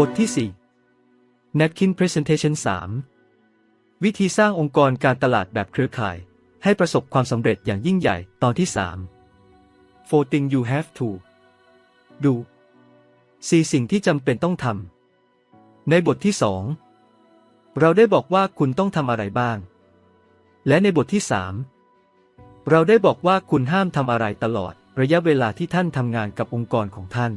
บทที่ 4 Napkin Presentation 3 วิธีสร้างองค์กรการตลาดแบบเครือข่าย ให้ประสบความสำเร็จอย่างยิ่งใหญ่ตอนที่ 3 Four things you have to do สี่สิ่งที่จำเป็นต้องทำ ในบทที่ 2 เราได้บอกว่าคุณต้องทำอะไรบ้าง และในบทที่ 3 เราได้บอกว่าคุณห้ามทำอะไรตลอดระยะเวลาที่ท่านทำงานกับองค์กรของท่าน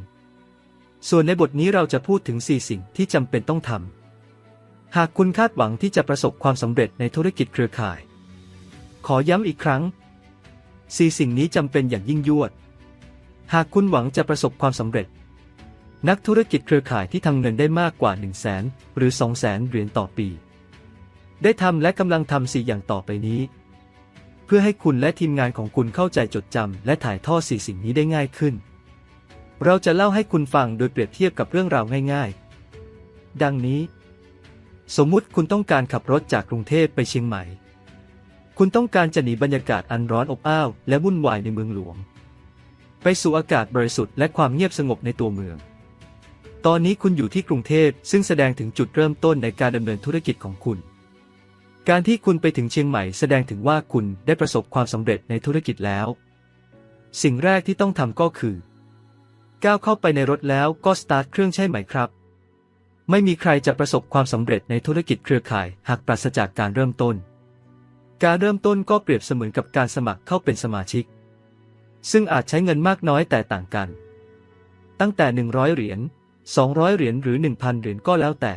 ส่วนในบทนี้เราจะพูดถึง 4 สิ่งที่จำเป็นต้องทำ หากคุณคาดหวังที่จะประสบความสำเร็จในธุรกิจเครือข่าย ขอย้ำอีกครั้ง 4 สิ่งนี้จำเป็นอย่างยิ่งยวด หากคุณหวังจะประสบความสำเร็จ นักธุรกิจเครือข่ายที่ทำเงินได้มากกว่า 1 0 0 0 0แสนหรือ 2 0 0แสนเหรียญต่อปี ได้ทำและกำลังทำสี่อย่างต่อไปนี้ เพื่อให้คุณและทีมงานของคุณเข้าใจจดจำและถ่ายทอดสี่สิ่งนี้ได้ง่ายขึ้น เราจะเล่าให้คุณฟังโดยเปรียบเทียบกับเรื่องราวง่ายๆ ดังนี้ สมมุติคุณต้องการขับรถจากกรุงเทพไปเชียงใหม่ คุณต้องการจะหนีบรรยากาศอันร้อนอบอ้าวและวุ่นวายในเมืองหลวง ไปสู่อากาศบริสุทธิ์และความเงียบสงบในตัวเมือง ตอนนี้คุณอยู่ที่กรุงเทพซึ่งแสดงถึงจุดเริ่มต้นในการดำเนินธุรกิจของคุณ การที่คุณไปถึงเชียงใหม่แสดงถึงว่าคุณได้ประสบความสำเร็จในธุรกิจแล้ว สิ่งแรกที่ต้องทำก็คือ ก้าวเข้าไปในรถแล้วก็สตาร์ทเครื่องใช่ไหมครับ ไม่มีใครจะประสบความสำเร็จในธุรกิจเครือข่ายหากปราศจากการเริ่มต้น การเริ่มต้นก็เปรียบเสมือนกับการสมัครเข้าเป็นสมาชิก ซึ่งอาจใช้เงินมากน้อยแต่ต่างกัน ตั้งแต่ 100 เหรียญ 200 เหรียญหรือ 1,000 เหรียญก็แล้วแต่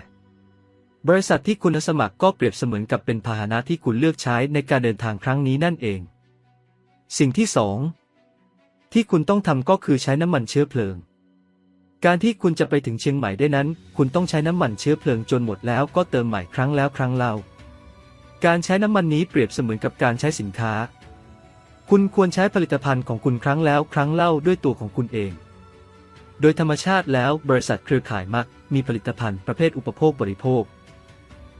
บริษัทที่คุณสมัครก็เปรียบเสมือนกับเป็นพาหนะที่คุณเลือกใช้ในการเดินทางครั้งนี้นั่นเอง สิ่งที่สอง ที่คุณต้องทำก็คือใช้น้ำมันเชื้อเพลิง การที่คุณจะไปถึงเชียงใหม่ได้นั้น คุณต้องใช้น้ำมันเชื้อเพลิงจนหมดแล้วก็เติมใหม่ครั้งแล้วครั้งเล่า การใช้น้ำมันนี้เปรียบเสมือนกับการใช้สินค้า คุณควรใช้ผลิตภัณฑ์ของคุณครั้งแล้วครั้งเล่าด้วยตัวของคุณเอง โดยธรรมชาติแล้วบริษัทเครือข่ายมัก มีผลิตภัณฑ์ประเภทอุปโภคบริโภค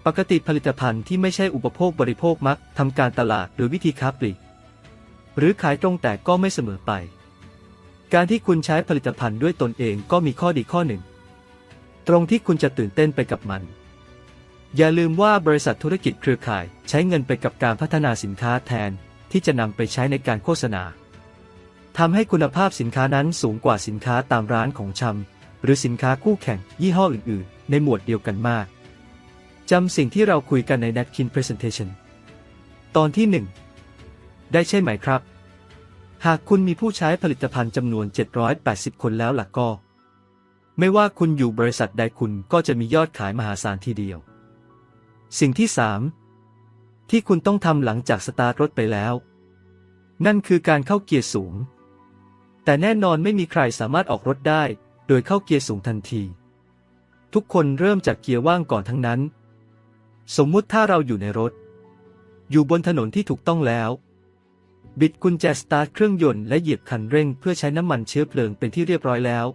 ปกติผลิตภัณฑ์ที่ไม่ใช่อุปโภคบริโภคมักทำการตลาดโดยวิธีค้าปลีก หรือขายตรงแต่ก็ไม่เสมอไป การที่คุณใช้ผลิตภัณฑ์ด้วยตนเองก็มีข้อดีข้อหนึ่ง ตรงที่คุณจะตื่นเต้นไปกับมัน อย่าลืมว่าบริษัทธุรกิจเครือข่ายใช้เงินไปกับการพัฒนาสินค้าแทนที่จะนำไปใช้ในการโฆษณาทำให้คุณภาพสินค้านั้นสูงกว่าสินค้าตามร้านของชำหรือสินค้าคู่แข่งยี่ห้ออื่น ๆ ในหมวดเดียวกันมากจำสิ่งที่เราคุยกันใน Napkin Presentation ตอนที่ 1 ได้ใช่ไหมครับ หากคุณมีผู้ใช้ผลิตภัณฑ์จำนวน 780 คนแล้วล่ะก็ ไม่ว่าคุณอยู่บริษัทใดคุณก็จะมียอดขายมหาศาลทีเดียว สิ่งที่ 3 ที่คุณต้องทำหลังจากสตาร์ทรถไปแล้ว นั่นคือการเข้าเกียร์สูง แต่แน่นอนไม่มีใครสามารถออกรถได้ โดยเข้าเกียร์สูงทันที ทุกคนเริ่มจากเกียร์ว่างก่อนทั้งนั้น สมมุติถ้าเราอยู่ในรถ อยู่บนถนนที่ถูกต้องแล้ว บิดกุญแจสตาร์ทเครื่องยนต์และเหยียบคันเร่งเพื่อใช้น้ำมันเชื้อเพลิงเป็นที่เรียบร้อยแล้ว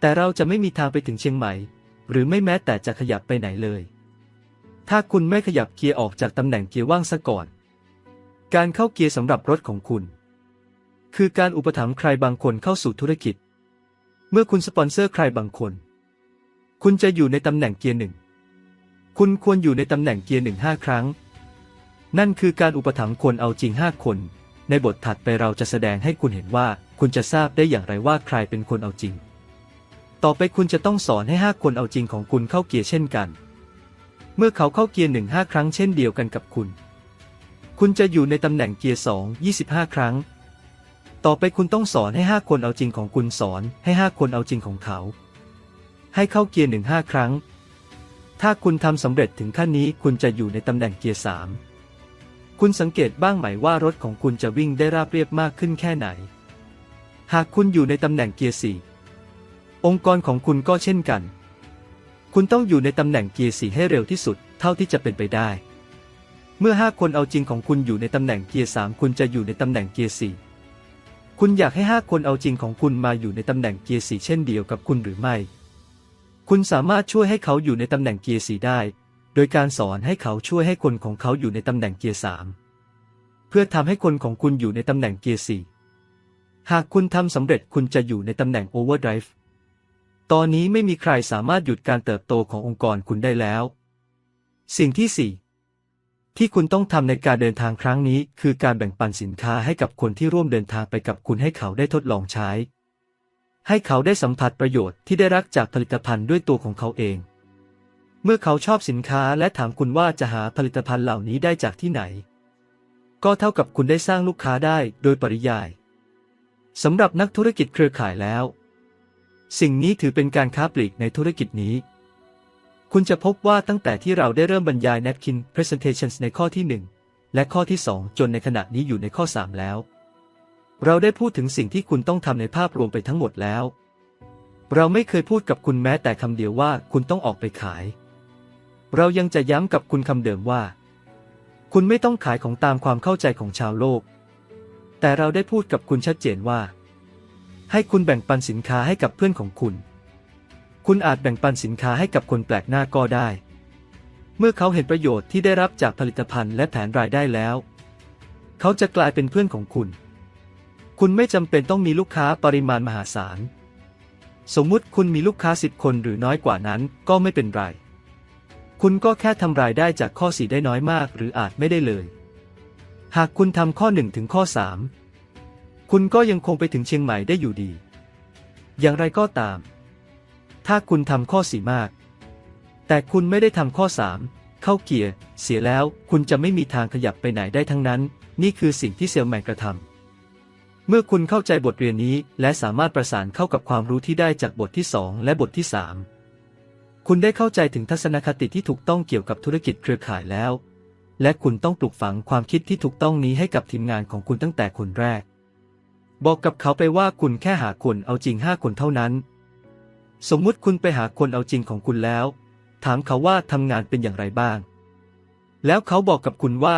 แต่เราจะไม่มีทางไปถึงเชียงใหม่ หรือไม่แม้แต่จะขยับไปไหนเลย ถ้าคุณไม่ขยับเกียร์ออกจากตำแหน่งเกียร์ว่างซะก่อน การเข้าเกียร์สำหรับรถของคุณ คือการอุปถัมภ์ใครบางคนเข้าสู่ธุรกิจ เมื่อคุณสปอนเซอร์ใครบางคน คุณจะอยู่ในตำแหน่งเกียร์หนึ่ง คุณควรอยู่ในตำแหน่งเกียร์หนึ่งห้าครั้ง นั่นคือการอุปถัมภ์คนเอาจริงห้าคน ในบทถัดไปเราจะแสดงให้คุณเห็นว่าคุณจะทราบได้อย่างไรว่าใครเป็นคนเอาจริง ต่อไปคุณจะต้องสอนให้ห้าคนเอาจริงของคุณเข้าเกียร์เช่นกัน เมื่อเขาเข้าเกียร์หนึ่งห้าครั้งเช่นเดียวกันกับคุณ คุณจะอยู่ในตำแหน่งเกียร์สองยี่สิบห้าครั้ง ต่อไปคุณต้องสอนให้ห้าคนเอาจริงของคุณสอนให้ห้าคนเอาจริงของเขา ให้เข้าเกียร์หนึ่งห้าครั้ง ถ้าคุณทำสำเร็จถึงขั้นนี้คุณจะอยู่ในตำแหน่งเกียร์สาม คุณสังเกตบ้างไหมว่ารถของคุณจะวิ่งได้ราบเรียบมากขึ้นแค่ไหน หากคุณอยู่ในตำแหน่งเกียร์สี่องค์กรของคุณก็เช่นกัน คุณต้องอยู่ในตำแหน่งเกียร์สี่ให้เร็วที่สุด เท่าที่จะเป็นไปได้ เมื่อห้าคนเอาจริงของคุณอยู่ในตำแหน่งเกียร์สามคุณจะอยู่ในตำแหน่งเกียร์สี่คุณอยากให้ห้าคนเอาจริงของคุณมาอยู่ในตำแหน่งเกียร์สี่เช่นเดียวกับคุณหรือไม่ คุณสามารถช่วยให้เขาอยู่ในตำแหน่งเกียร์สี่ได้ โดยการสอนให้เขาช่วยให้คนของเขาอยู่ในตำแหน่งเกียร์สามเพื่อทำให้คนของคุณอยู่ในตำแหน่งเกียร์สี่หากคุณทำสำเร็จคุณจะอยู่ในตำแหน่งโอเวอร์ไดรฟ์ตอนนี้ไม่มีใครสามารถหยุดการเติบโตขององค์กรคุณได้แล้ว สิ่งที่สี่ที่คุณต้องทำในการเดินทางครั้งนี้ คือการแบ่งปันสินค้าให้กับคนที่ร่วมเดินทางไปกับคุณให้เขาได้ทดลองใช้ ให้เขาได้สัมผัสประโยชน์ที่ได้รับจากผลิตภัณฑ์ด้วยตัวของเขาเอง เมื่อเขาชอบสินค้าและถามคุณว่าจะหาผลิตภัณฑ์เหล่านี้ได้จากที่ไหน ก็เท่ากับคุณได้สร้างลูกค้าได้โดยปริยายสำหรับนักธุรกิจเครือข่ายแล้ว สิ่งนี้ถือเป็นการค้าปลีกในธุรกิจนี้ คุณจะพบว่าตั้งแต่ที่เราได้เริ่มบรรยาย Napkin Presentations ในข้อที่ 1 และข้อที่ 2 จนในขณะนี้อยู่ในข้อ 3 แล้ว เราได้พูดถึงสิ่งที่คุณต้องทำในภาพรวมไปทั้งหมดแล้ว เราไม่เคยพูดกับคุณแม้แต่คำเดียวว่าคุณต้องออกไปขาย เรายังจะย้ำกับคุณคำเดิมว่า คุณไม่ต้องขายของตามความเข้าใจของชาวโลก แต่เราได้พูดกับคุณชัดเจนว่า ให้คุณแบ่งปันสินค้าให้กับเพื่อนของคุณ คุณอาจแบ่งปันสินค้าให้กับคนแปลกหน้าก็ได้ เมื่อเขาเห็นประโยชน์ที่ได้รับจากผลิตภัณฑ์และแผนรายได้แล้ว เขาจะกลายเป็นเพื่อนของคุณ คุณไม่จำเป็นต้องมีลูกค้าปริมาณมหาศาล สมมุติคุณมีลูกค้าสิบคนหรือน้อยกว่านั้นก็ไม่เป็นไร คุณก็แค่ทำรายได้จากข้อสี่ได้น้อยมาก หรืออาจไม่ได้เลย หากคุณทำข้อหนึ่งถึงข้อสามคุณก็ยังคงไปถึงเชียงใหม่ได้อยู่ดี อย่างไรก็ตาม ถ้าคุณทำข้อสี่มาก แต่คุณไม่ได้ทำข้อสามเข้าเกียร์เสียแล้วคุณจะไม่มีทางขยับไปไหนได้ทั้งนั้น นี่คือสิ่งที่เซลแมนกระทำเมื่อคุณเข้าใจบทเรียนนี้และสามารถประสานเข้ากับความรู้ที่ได้จากบทที่ 2 และบทที่ 3 คุณได้เข้าใจถึงทัศนคติที่ถูกต้องเกี่ยวกับธุรกิจเครือข่ายแล้ว และคุณต้องปลูกฝังความคิดที่ถูกต้องนี้ให้กับทีมงานของคุณตั้งแต่คนแรก บอกกับเขาไปว่าคุณแค่หาคนเอาจริงห้าคนเท่านั้น สมมุติคุณไปหาคนเอาจริงของคุณแล้ว ถามเขาว่าทำงานเป็นอย่างไรบ้าง แล้วเขาบอกกับคุณว่า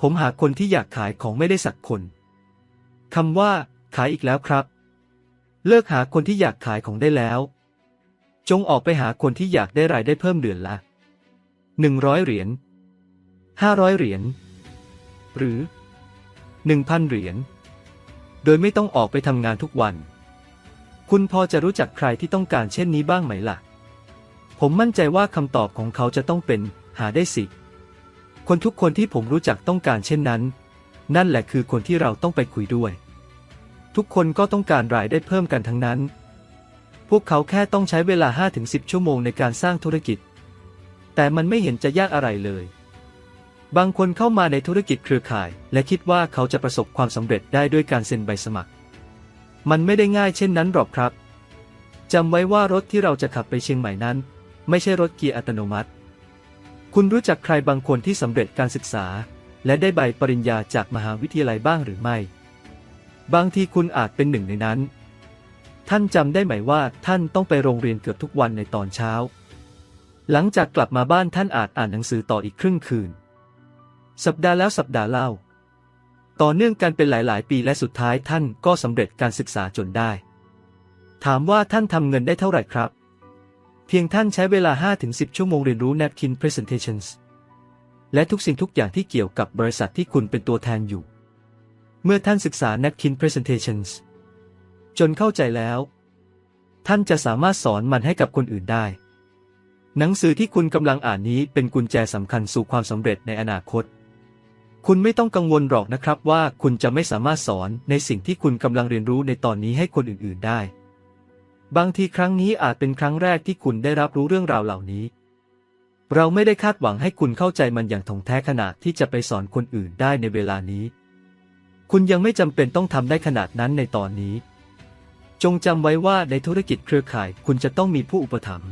ผมหาคนที่อยากขายของไม่ได้สักคนคำว่า ขายอีกแล้วครับ เลิกหาคนที่อยากขายของได้แล้ว จงออกไปหาคนที่อยากได้รายได้เพิ่มเดือนละหนึ่งร้อยเหรียญห้าร้อยเหรียญ หรือหนึ่งพันเหรียญ โดยไม่ต้องออกไปทำงานทุกวัน คุณพอจะรู้จักใครที่ต้องการเช่นนี้บ้างไหมล่ะ ผมมั่นใจว่าคำตอบของเขาจะต้องเป็น หาได้สิ คนทุกคนที่ผมรู้จักต้องการเช่นนั้น นั่นแหละคือคนที่เราต้องไปคุยด้วย ทุกคนก็ต้องการรายได้เพิ่มกันทั้งนั้น พวกเขาแค่ต้องใช้เวลา 5-10 ชั่วโมงในการสร้างธุรกิจ แต่มันไม่เห็นจะยากอะไรเลย บางคนเข้ามาในธุรกิจเครือข่าย และคิดว่าเขาจะประสบความสำเร็จได้ด้วยการเซ็นใบสมัคร มันไม่ได้ง่ายเช่นนั้นหรอกครับจำไว้ว่ารถที่เราจะขับไปเชียงใหม่นั้น ไม่ใช่รถเกียร์อัตโนมัติ คุณรู้จักใครบางคนที่สำเร็จการศึกษา และได้ใบปริญญาจากมหาวิทยาลัยบ้างหรือไม่ บางทีคุณอาจเป็นหนึ่งในนั้น ท่านจำได้ไหมว่าท่านต้องไปโรงเรียนเกือบทุกวันในตอนเช้า หลังจากกลับมาบ้านท่านอาจอ่านหนังสือต่ออีกครึ่งคืน สัปดาห์แล้วสัปดาห์เล่า ต่อเนื่องกันเป็นหลาย ๆ ปีและสุดท้ายท่านก็สำเร็จการศึกษาจนได้ ถามว่าท่านทำเงินได้เท่าไหร่ครับ เพียงท่านใช้เวลา 5-10 ชั่วโมงเรียนรู้ Napkin Presentations และทุกสิ่งทุกอย่างที่เกี่ยวกับบริษัทที่คุณเป็นตัวแทนอยู่ เมื่อท่านศึกษา Napkin Presentations จนเข้าใจแล้ว ท่านจะสามารถสอนมันให้กับคนอื่นได้ หนังสือที่คุณกำลังอ่านนี้เป็นกุญแจสำคัญสู่ความสำเร็จในอนาคต คุณไม่ต้องกังวลหรอกนะครับว่าคุณจะไม่สามารถสอนในสิ่งที่คุณกำลังเรียนรู้ในตอนนี้ให้คนอื่นๆได้ บางทีครั้งนี้อาจเป็นครั้งแรกที่คุณได้รับรู้เรื่องราวเหล่านี้เราไม่ได้คาดหวังให้คุณเข้าใจมันอย่างถ่องแท้ขนาดที่จะไปสอนคนอื่นได้ในเวลานี้ คุณยังไม่จำเป็นต้องทำได้ขนาดนั้นในตอนนี้ จงจำไว้ว่าในธุรกิจเครือข่ายคุณจะต้องมีผู้อุปถัมภ์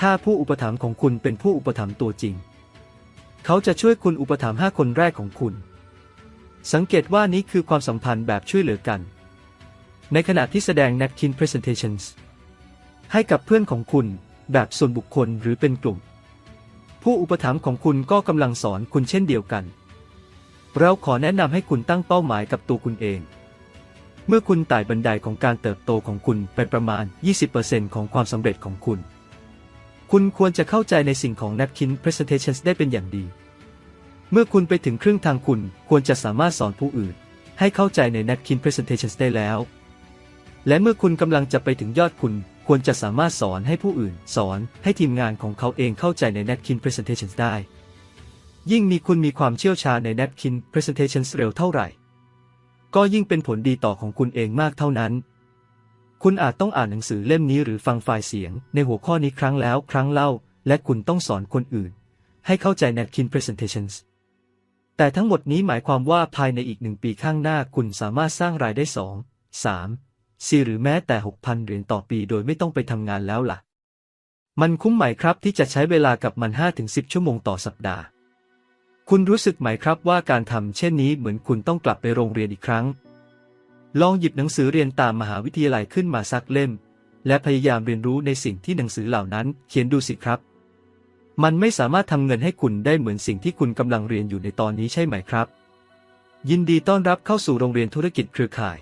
ถ้าผู้อุปถัมภ์ของคุณเป็นผู้อุปถัมภ์ตัวจริง เขาจะช่วยคุณอุปถัมภ์ห้าคนแรกของคุณ สังเกตว่านี้คือความสัมพันธ์แบบช่วยเหลือกัน ในขณะที่แสดง Napkin Presentations ให้กับเพื่อนของคุณแบบส่วนบุคคลหรือเป็นกลุ่ม ผู้อุปถัมภ์ของคุณก็กำลังสอนคุณเช่นเดียวกัน เราขอแนะนำให้คุณตั้งเป้าหมายกับตัวคุณเอง เมื่อคุณไต่บันไดของการเติบโตของคุณไปประมาณ 20%ของความสำเร็จของคุณ คุณควรจะเข้าใจในสิ่งของ Napkin Presentations ได้เป็นอย่างดี เมื่อคุณไปถึงครึ่งทางคุณควรจะสามารถสอนผู้อื่น ให้เข้าใจใน Napkin Presentations ได้แล้ว และเมื่อคุณกำลังจะไปถึงยอดคุณ ควรจะสามารถสอนให้ผู้อื่น สอนให้ทีมงานของเขาเองเข้าใจใน Napkin Presentations ได้ ยิ่งมีคุณมีความเชี่ยวชาญใน Napkin Presentations เร็วเท่าไหร่ ก็ยิ่งเป็นผลดีต่อของคุณเองมากเท่านั้น คุณอาจต้องอ่านหนังสือเล่มนี้หรือฟังไฟล์เสียง ในหัวข้อนี้ครั้งแล้วครั้งเล่า และคุณต้องสอนคนอื่น ให้เข้าใจ Napkin Presentations แต่ทั้งหมดนี้หมายความว่าภายในอีกหนึ่งปีข้างหน้าคุณสามารถสร้างรายได้สองสามสี่หรือแม้แต่ 6,000 เหรียญต่อปีโดยไม่ต้องไปทำงานแล้วล่ะ มันคุ้มไหมครับที่จะใช้เวลากับมัน 5-10 ชั่วโมงต่อสัปดาห์ คุณรู้สึกไหมครับว่าการทำเช่นนี้เหมือนคุณต้องกลับไปโรงเรียนอีกครั้ง ลองหยิบหนังสือเรียนตามมหาวิทยาลัยขึ้นมาสักเล่ม และพยายามเรียนรู้ในสิ่งที่หนังสือเหล่านั้นเขียนดูสิครับ มันไม่สามารถทำเงินให้คุณได้เหมือนสิ่งที่คุณกำลังเรียนอยู่ในตอนนี้ใช่ไหมครับ ยินดีต้อนรับเข้าสู่โรงเรียนธุรกิจเครือข่าย